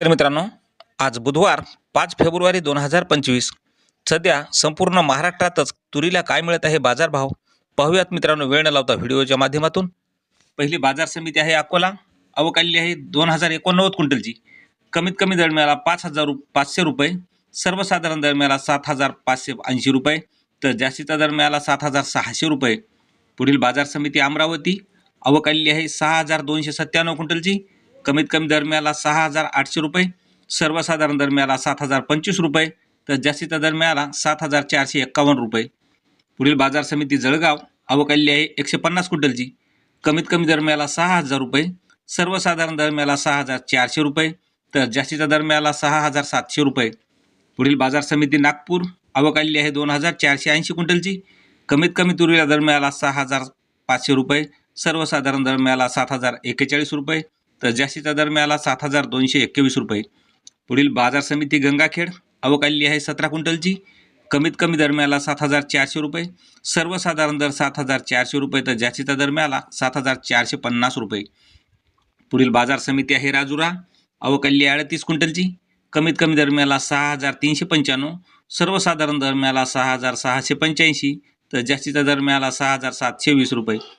तर मित्रांनो आज बुधवार पाच फेब्रुवारी दोन हजार पंचवीस. सध्या संपूर्ण महाराष्ट्रातच तुरीला काय मिळत आहे बाजारभाव? पाहूयात मित्रांनो वेळ न लावता व्हिडिओच्या माध्यमातून. पहिली बाजार समिती आहे अकोला. अवकाली आहे दोन हजार एकोणनव्वद क्विंटलची. कमीत कमी दर मिळाला पाच हजार रु पाचशे रुपये. सर्वसाधारण दर मिळाला सात हजार पाचशे ऐंशी रुपये. तर जास्तीचा दर मिळाला सात हजार सहाशे रुपये. पुढील बाजार समिती अमरावती. अवकाली आहे सहा हजार दोनशे सत्त्याण्णव क्विंटलची. कमीत कमी दरम्याला सहा हजार आठशे रुपये सर्वसाधारण दरम्याला सात हजार पंचवीस रुपये तर जास्तीचा दरम्याला सात हजार चारशे एक्कावन्न रुपये. पुढील बाजार समिती जळगाव अवकाली आहे एकशे पन्नास क्विंटलची. कमीत कमी दरम्याला सहा हजार रुपये सर्वसाधारण दरम्याला सहा हजार चारशे रुपये तर जास्तीचा दरम्याला सहा हजार सातशे रुपये. पुढील बाजार समिती नागपूर अवकाली आहे दोन हजार चारशे ऐंशी क्विंटलची. कमीत कमी तुरीला दरम्याला सहा हजार पाचशे रुपये सर्वसाधारण दरम्याला सात हजार एक्केचाळीस रुपये तर जास्तीचा दर मिळाला सात हजार दोनशे एक्केवीस रुपये. पुढील बाजार समिती गंगाखेड अवकाली आहे सतरा क्विंटलची. कमीत कमी दर मिळाला सात हजार चारशे रुपये. सर्वसाधारण दर सात हजार चारशे रुपये तर जास्तीचा दर मिळाला सात हजार चारशे पन्नास रुपये. पुढील बाजार समिती आहे राजुरा अवकाली अडतीस क्विंटलची. कमीत कमी दर मिळाला सहा हजार तीनशे पंच्याण्णव. सर्वसाधारण दर मिळाला सहा हजार सहाशे पंच्याऐंशी तर जास्तीचा दर मिळाला सहा हजार सातशे वीस रुपये.